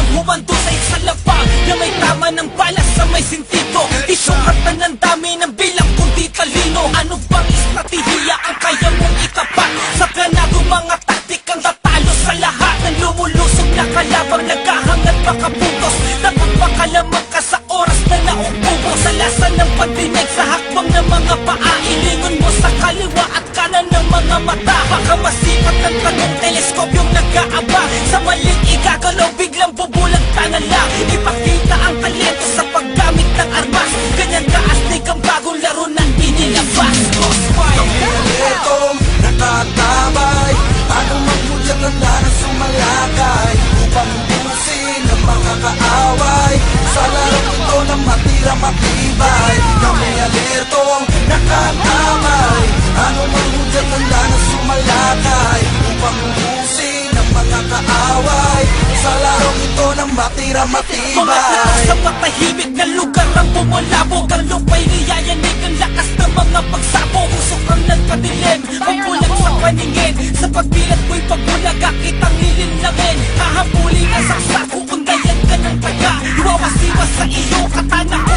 talo unang humandusay Sa lapang na may tama ng balas sa may sintito. Isukatan ng dami ng bilang kundi talino. Ano bang estratehiya ang kaya mong itapat? Sa ganagong mga taktikang tatalo sa lahat Ng lumulusog na kalabang nagkahangat makapuntos Napagpakalamang ka sa oras na nauubo. Sa lasa ng pagdinig sa hakbang ng mga paa Ilingon mo sa kaliwa at kanan ng mga mata. Baka masipat ng tanong teleskopyong matira Mga tao matibay sa matahimik na lugar ang bumulabog Ang lupa'y niyayanig ang lakas ng mga pagsabog Usok ang nagpadilim, pagbulag sa paningin. Sa pagbilat mo'y pagbulaga kitang lilinlangin Hahabulin ang saksak, kukundayan ka ng taga. Iwawasiwas sa iyo, katana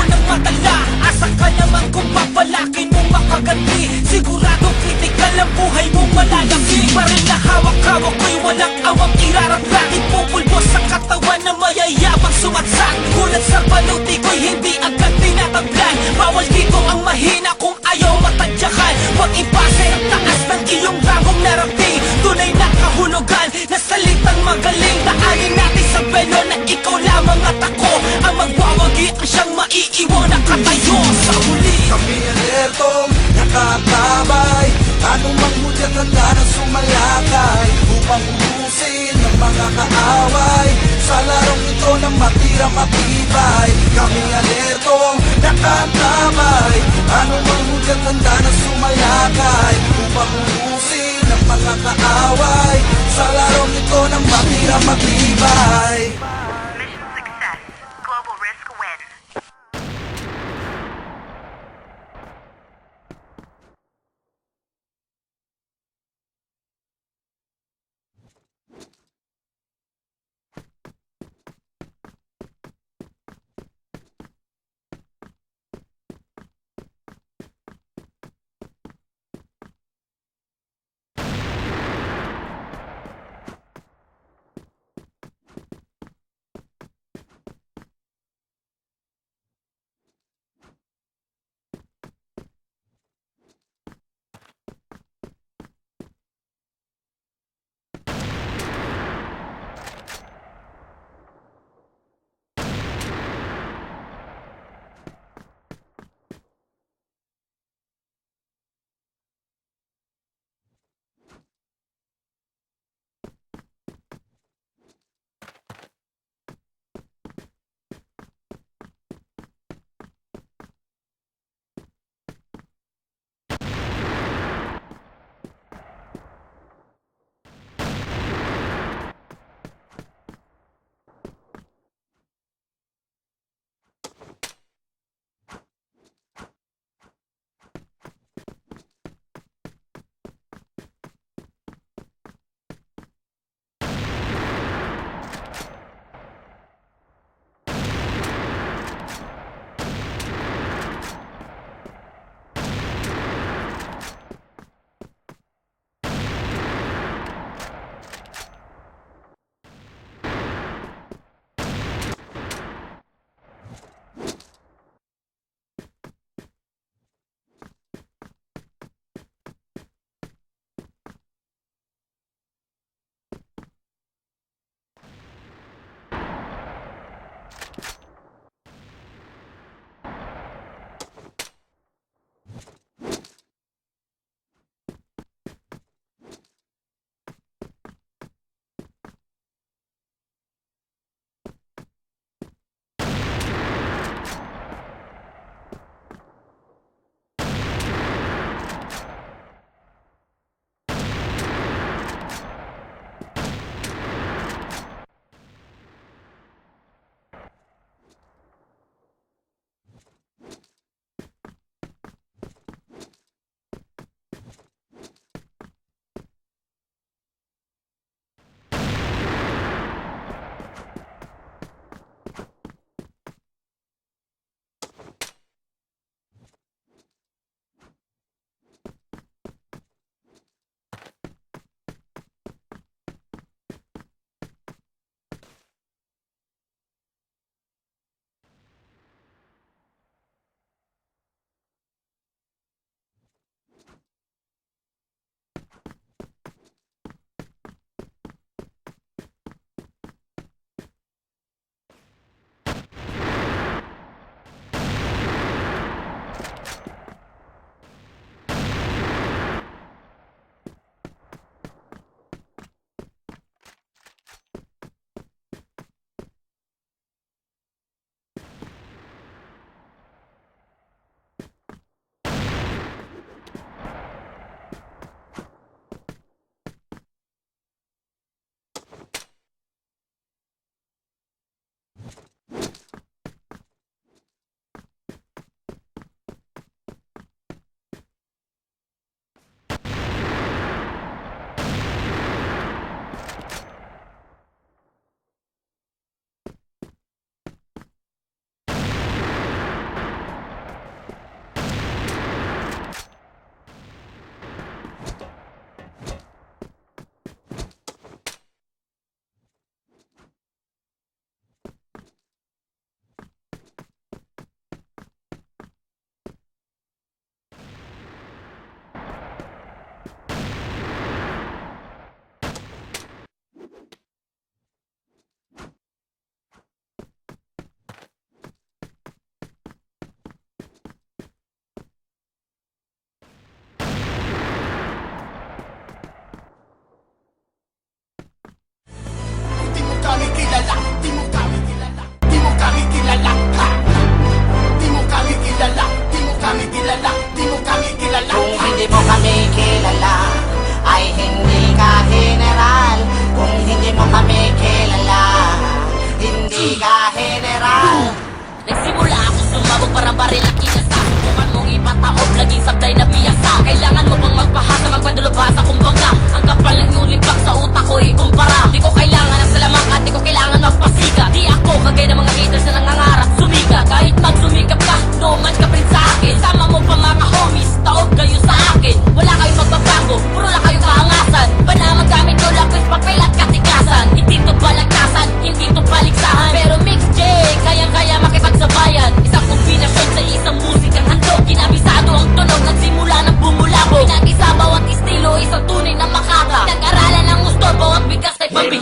ipase ang taas ng iyong rangong narating. Tunay na kahulugan na salitang magaling. Daanin natin sa belo na ikaw lamang at ako Ang magwawagi ang siyang maiiwan na katayo. Sa huli Kami alertong nakatabay Anong magmudyat handa ng sumalakay Upang ubusin ang mga kaaway. Sa larong ito na matira matibay Kami alertong nakatabay Anong magmudyat handa ng sumalakay Upang ubusin ang mga kaaway Sa larong ito na matira matibay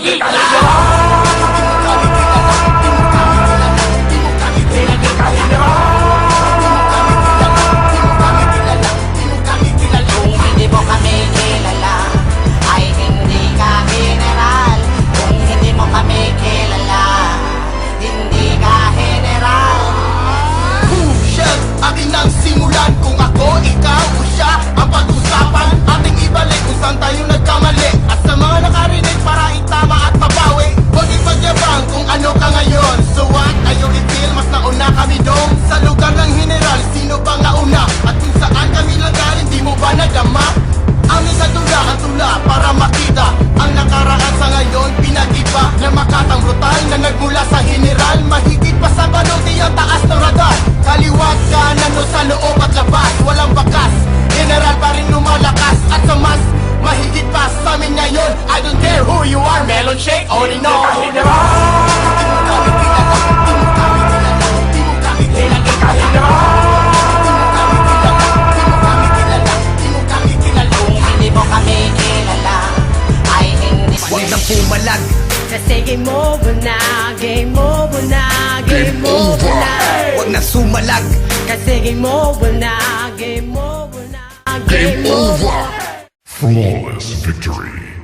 一打！I say game game over na, game, over, over. na. Na sumalag. Kasi game over game over na, game, game over. Flawless victory.